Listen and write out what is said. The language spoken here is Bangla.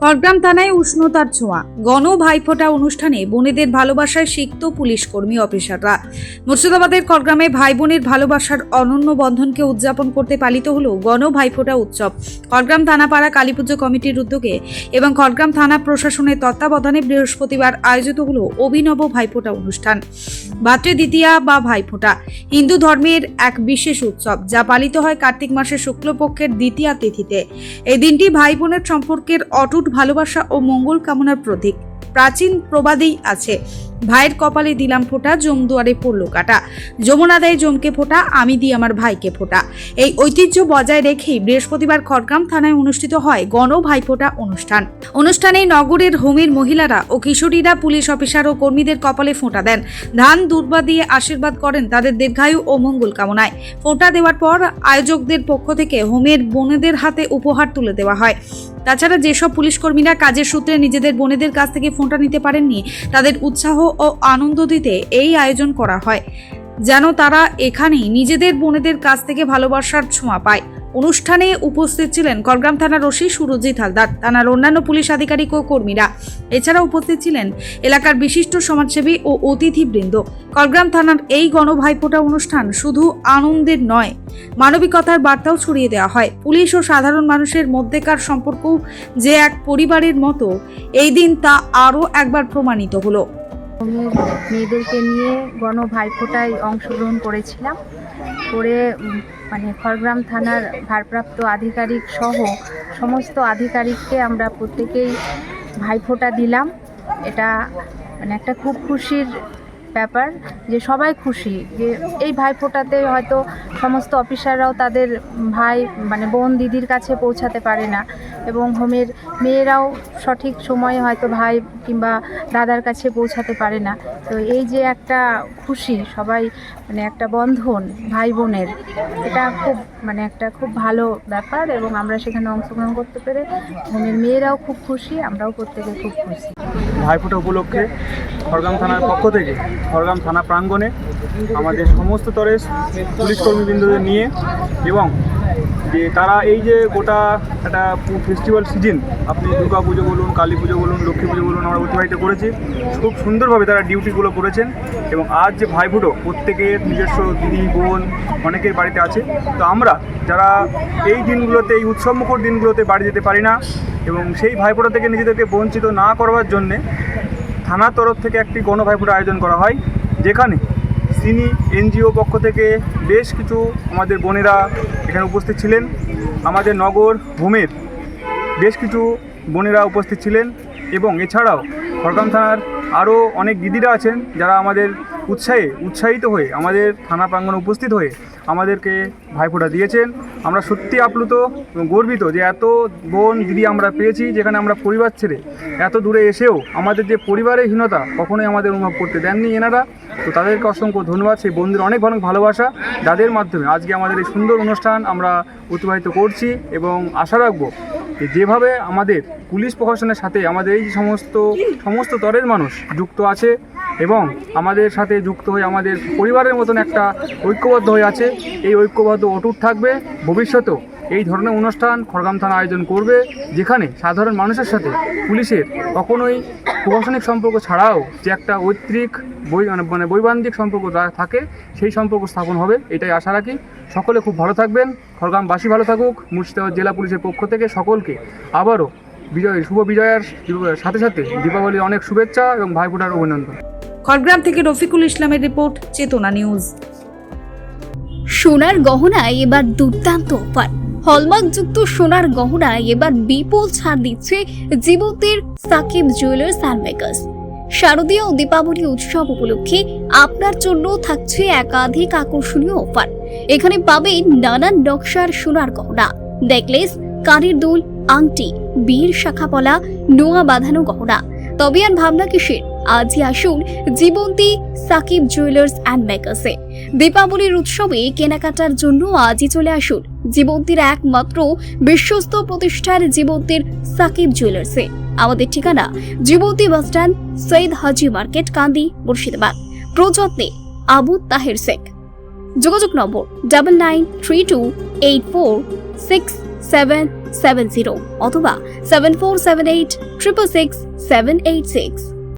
খড়গ্রাম থানায় উষ্ণতার ছোঁয়া। গণ ভাইফোঁটা অনুষ্ঠানে বোনেদের ভালোবাসায় সিক্ত পুলিশ কর্মী অফিসাররা। মুর্শিদাবাদের খড়গ্রামে ভাই বোনের ভালোবাসার অনন্য বন্ধনকে উদযাপন করতে পালিত হলো গণ ভাইফোঁটা উৎসব। খড়গ্রাম থানাপাড়া কালীপুজো কমিটির উদ্যোগে এবং খড়গ্রাম থানা প্রশাসনের তত্ত্বাবধানে বৃহস্পতিবার আয়োজিত হলো অভিনব ভাইফোঁটা অনুষ্ঠান। ভাতৃ দ্বিতীয়া বা ভাইফোঁটা, হিন্দু ধর্মের এক বিশেষ উৎসব যা পালিত হয় কার্তিক মাসের শুক্লপক্ষের দ্বিতীয়া তিথিতে। এই দিনটি ভাই বোনের সম্পর্কের অটুট ভালোবাসা ও মঙ্গল কামনার প্রতীক। প্রাচীন প্রবাদেই আছে ভাইয়ের কপালে দিলাম ফোঁটা, জম দুয়ারে পড়ল কাটা। যমুনা দেয় জমকে ফোঁটা, আমি দিই আমার ভাইকে ফোঁটা। এই ঐতিহ্য বজায় রেখেই বৃহস্পতিবার খড়গ্রাম থানায় অনুষ্ঠিত হয় গণ ভাইফোঁটা অনুষ্ঠান। অনুষ্ঠানে নগরের হোমের মহিলারা ও কিশোরীরা পুলিশ অফিসার ও কর্মীদের কপালে ফোঁটা দেন। ধান দুর্বা দিয়ে আশীর্বাদ করেন তাদের দীর্ঘায়ু ও মঙ্গল কামনায়। ফোঁটা দেওয়ার পর আয়োজকদের পক্ষ থেকে হোমের বোনেদের হাতে উপহার তুলে দেওয়া হয়। তাছাড়া যেসব পুলিশ কর্মীরা কাজের সূত্রে নিজেদের বোনেদের কাছ থেকে ফোঁটা নিতে পারেননি, তাদের উৎসাহ ও আনন্দ দিতে এই আয়োজন করা হয়, যেন তারা এখানেই নিজেদের বোনেদের কাছ থেকে ভালোবাসার ছোঁয়া পায়। অনুষ্ঠানে উপস্থিত ছিলেন করগ্রাম থানার ওসি সুরজিৎ হালদার, থানার অন্যান্য পুলিশ আধিকারিক ও কর্মীরা। এছাড়া উপস্থিত ছিলেন এলাকার বিশিষ্ট সমাজসেবী ও অতিথিবৃন্দ। করগ্রাম থানার এই গণভাইফোঁটা অনুষ্ঠান শুধু আনন্দের নয়, মানবিকতার বার্তাও ছড়িয়ে দেওয়া হয়। পুলিশ ও সাধারণ মানুষের মধ্যেকার সম্পর্ক যে এক পরিবারের মতো, এই দিন তা আরও একবার প্রমাণিত হলো। মেয়েদেরকে নিয়ে গণ ভাইফোঁটায় অংশগ্রহণ করেছিলাম। করে মানে খড়গ্রাম থানার ভারপ্রাপ্ত আধিকারিক সহ সমস্ত আধিকারিককে আমরা প্রত্যেকেই ভাইফোঁটা দিলাম। এটা মানে একটা খুব খুশির ব্যাপার যে সবাই খুশি, যে এই ভাইফোঁটাতে হয়তো সমস্ত অফিসাররাও তাদের ভাই মানে বোন দিদির কাছে পৌঁছাতে পারে না এবং হোমের মেয়েরাও সঠিক সময়ে হয়তো ভাই কিংবা দাদার কাছে পৌঁছাতে পারে না। তো এই যে একটা খুশি, সবাই মানে একটা বন্ধন ভাই বোনের, এটা খুব মানে একটা খুব ভালো ব্যাপার এবং আমরা সেখানে অংশগ্রহণ করতে পেরে হোমের মেয়েরাও খুব খুশি, আমরাও প্রত্যেকে খুব খুশি। ভাইফোঁটা উপলক্ষে খড়গ্রাম থানার পক্ষ থেকে খড়গ্রাম থানা প্রাঙ্গণে আমাদের সমস্ত স্তরের পুলিশ কর্মীবৃন্দদের নিয়ে এবং যে তারা এই যে গোটা একটা ফেস্টিভ্যাল সিজন আপনি দুর্গা পুজো বলুন, কালী পুজো বলুন, লক্ষ্মী পুজো বলুন, আমরা অতিবাহিত করেছি, খুব সুন্দরভাবে তারা ডিউটিগুলো করেছেন এবং আজ যে ভাইফোঁটো, প্রত্যেকের নিজস্ব দিদি, বোন অনেকের বাড়িতে আছে। তো আমরা যারা এই দিনগুলোতে, এই উৎসবমুখর দিনগুলোতে বাড়ি যেতে পারি না এবং সেই ভাইফোঁটা থেকে নিজেদেরকে বঞ্চিত না করবার জন্যে থানার তরফ থেকে একটি গণ ভাইফোঁটা আয়োজন করা হয়, যেখানে তিনি এনজিও পক্ষ থেকে বেশ কিছু আমাদের বোনেরা এখানে উপস্থিত ছিলেন। আমাদের নগর হোমের বেশ কিছু বোনেরা উপস্থিত ছিলেন এবং এছাড়াও খড়গ্রাম থানার আরও অনেক দিদিরা আছেন যারা আমাদের উৎসাহে, উৎসাহিত হয়ে আমাদের থানা প্রাঙ্গণে উপস্থিত হয়ে আমাদেরকে ভাইফোঁটা দিয়েছেন। আমরা সত্যি আপ্লুত গর্বিত যে এত বোন দিদি আমরা পেয়েছি যেখানে আমরা পরিবার ছেড়ে এত দূরে এসেও আমাদের যে পরিবারের হীনতা কখনোই আমাদের অনুভব করতে দেননি এনারা। তো তাদেরকে অসংখ্য ধন্যবাদ। সেই বন্ধুদের অনেক অনেক ভালোবাসা যাদের মাধ্যমে আজকে আমাদের এই সুন্দর অনুষ্ঠান আমরা অতিবাহিত করছি এবং আশা রাখব যে যেভাবে আমাদের পুলিশ প্রশাসনের সাথে আমাদের এই সমস্ত সমস্ত তরের মানুষ যুক্ত আছে এবং আমাদের সাথে যুক্ত হয়ে আমাদের পরিবারের মতন একটা ঐক্যবদ্ধ হয়ে আছে। এই ঐক্যবদ্ধ অটুট থাকবে। ভবিষ্যতেও এই ধরনের অনুষ্ঠান খড়গাম থানা আয়োজন করবে, যেখানে সাধারণ মানুষের সাথে পুলিশের কখনোই প্রশাসনিক সম্পর্ক ছাড়াও যে একটা ঐত্রিক বই মানে মানে বৈবান্ধিক সম্পর্ক থাকে, সেই সম্পর্ক স্থাপন হবে, এটাই আশা রাখি। সকলে খুব ভালো থাকবেন। খড়গ্রামবাসী ভালো থাকুক। মুর্শিদাবাদ জেলা পুলিশের পক্ষ থেকে সকলকে আবারও বিজয়, শুভ বিজয়ের সাথে সাথে দীপাবলির অনেক শুভেচ্ছা এবং ভাইফোঁটার অভিনন্দন। খড়গ্রাম থেকে রফিকুল ইসলামের রিপোর্ট, চেতনা নিউজ। সোনার গহনায় এবার দুর্দান্ত অফার। হলমার্কযুক্ত সোনার গহনায় এবার বিপুল ছাড় দিচ্ছে জীবতের সাকিব জুয়েলার্স অ্যান্ড মেকার্স শারদীয় দীপাবলি উৎসব উপলক্ষে আপনার জন্য থাকছে একাধিক আকর্ষণীয় অফার। এখানে পাবেন নানান নকশার সোনার গহনা, নেকলেস, কানের দুল, আংটি, বীর শাখাপলা, নোয়া বাঁধানো গহনা। তবে আর ভাবনা কিসের? আজই আসুন জীবন্তী সাকিব জুয়েলার্স অ্যান্ড মেকার্সে দীপাবলির উৎসবে কেনাকাটার জন্য আজই চলে আসুন জীবন্তীর একমাত্র বিশ্বস্ত প্রতিষ্ঠান জীবন্তীর সাকিব জুয়েলার্সে আমাদের ঠিকানা Jibanti bus stand Syed Haji market, Kandi, Murshidabad. প্রযত্নে Abu Taher Sheikh. যোগাযোগ নম্বর double nine three two eight four six seven seven zero অথবা seven four seven eight triple six seven eight six